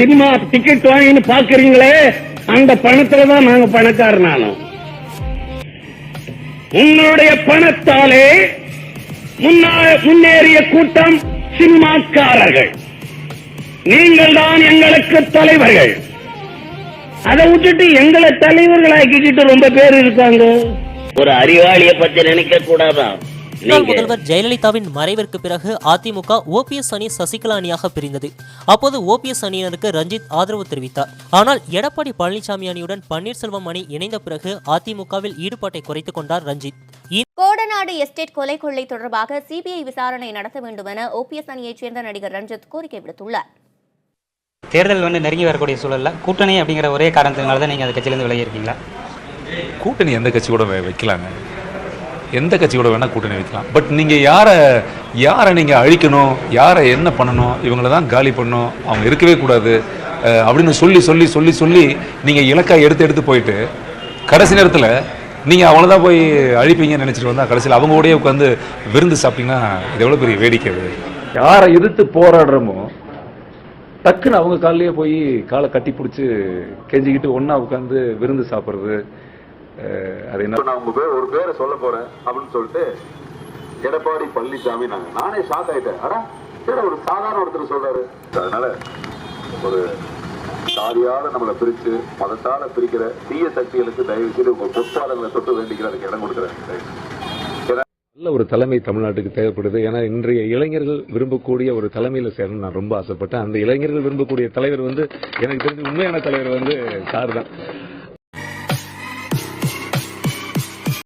Cinema ticket வாங்கின்னு பாக்குறீங்களே அந்த பணத்துல தான் நாங்க பணக்காரனானோம். உங்களுடைய பணத்தாலே முன்னா- முன்னேறிய கூட்டம் சினிமாக்காரர்கள். நீங்கள் தான் எங்களுக்கு தலைவர்கள். அதை விட்டுட்டு எங்களை தலைவர்களாக்கிக்கிட்டு ரொம்ப பேர் இருக்காங்க. ஒரு அறிவாளிய பத்தி நினைக்க கூடாதா? முன்னாள் முதல்வர் ஜெயலலிதாவின் மறைவிற்கு பிறகு அதிமுக ஓபிஎஸ் அணி சசிகலா அணியாக பிரிந்தது. அப்போது ஓபிஎஸ் அணியினருக்கு ரஞ்சித் ஆதரவு தெரிவித்தார். ஆனால் எடப்பாடி பழனிசாமி அணியுடன் பன்னீர்செல்வம் அணி இணைந்த பிறகு அதிமுகவில் ஈடுபாட்டை குறைத்துக் கொண்டார் ரஞ்சித். கோடநாடு எஸ்டேட் கொலை கொள்ளை தொடர்பாக சிபிஐ விசாரணை நடத்த வேண்டும் என ஓபிஎஸ் அணியைச் சேர்ந்த நடிகர் ரஞ்சித் கோரிக்கை விடுத்துள்ளார். தேர்தல் வந்து நெருங்கி வரக்கூடிய சூழல்ல கூட்டணி அப்படிங்கிற ஒரே காரணத்தினால தான் நீங்கள் அந்த கட்சியிலேருந்து விலகி இருக்கீங்களா? கூட்டணி எந்த கட்சி கூட வைக்கலாங்க. எந்த கட்சியோட வேணால் கூட்டணி வைக்கலாம். பட் நீங்கள் யாரை யாரை நீங்கள் அழிக்கணும் யாரை என்ன பண்ணணும் இவங்கள தான் காலி பண்ணணும் அவங்க இருக்கவே கூடாது அப்படின்னு சொல்லி சொல்லி சொல்லி சொல்லி நீங்கள் இலக்காக எடுத்து எடுத்து போயிட்டு கடைசி நேரத்தில் நீங்கள் அவங்கள தான் போய் அழிப்பீங்கன்னு நினச்சிட்டு வந்தால் கடைசியில் அவங்க கூடயே உட்காந்து விருந்து சாப்பிட்டீங்கன்னா இது எவ்வளோ பெரிய வேடிக்கை அது. யாரை எதிர்த்து போராடுறோமோ டக்குன்னு அவங்க காலையே போய் காலை கட்டி பிடிச்சி கெஞ்சிக்கிட்டு ஒன்றா உட்காந்து விருந்து சாப்பிட்றது அது என்ன நான் உங்க பேர் ஒரு பேரை சொல்ல போறேன் அப்படின்னு சொல்லிட்டு எடப்பாடி பழனிசாமி நாங்க. நானே ஷாக் ஆயிட்டேன். அடா சரி ஒரு சாதாரண ஒருத்தர் சொல்றாரு. அதனால ஒரு சாதியால நம்மளை பிரிச்சு மதத்தால பிரிக்கிற தீய சக்திகளுக்கு தயவு செய்து உங்க பொற்பாதங்களை தொட்டு வேண்டிக்கிற அதுக்கு இடம் கொடுக்குறேன். நல்ல ஒரு தலைமை தமிழ்நாட்டுக்கு தேவைப்படுது. ஏன்னா இன்றைய இளைஞர்கள் விரும்பக்கூடிய ஒரு தலைமையில சேரணும்னு நான் ரொம்ப ஆசைப்பட்டேன். அந்த இளைஞர்கள் விரும்பக்கூடிய தலைவர் வந்து எனக்கு தெரிஞ்ச உண்மையான தலைவர் வந்து சார் தான்.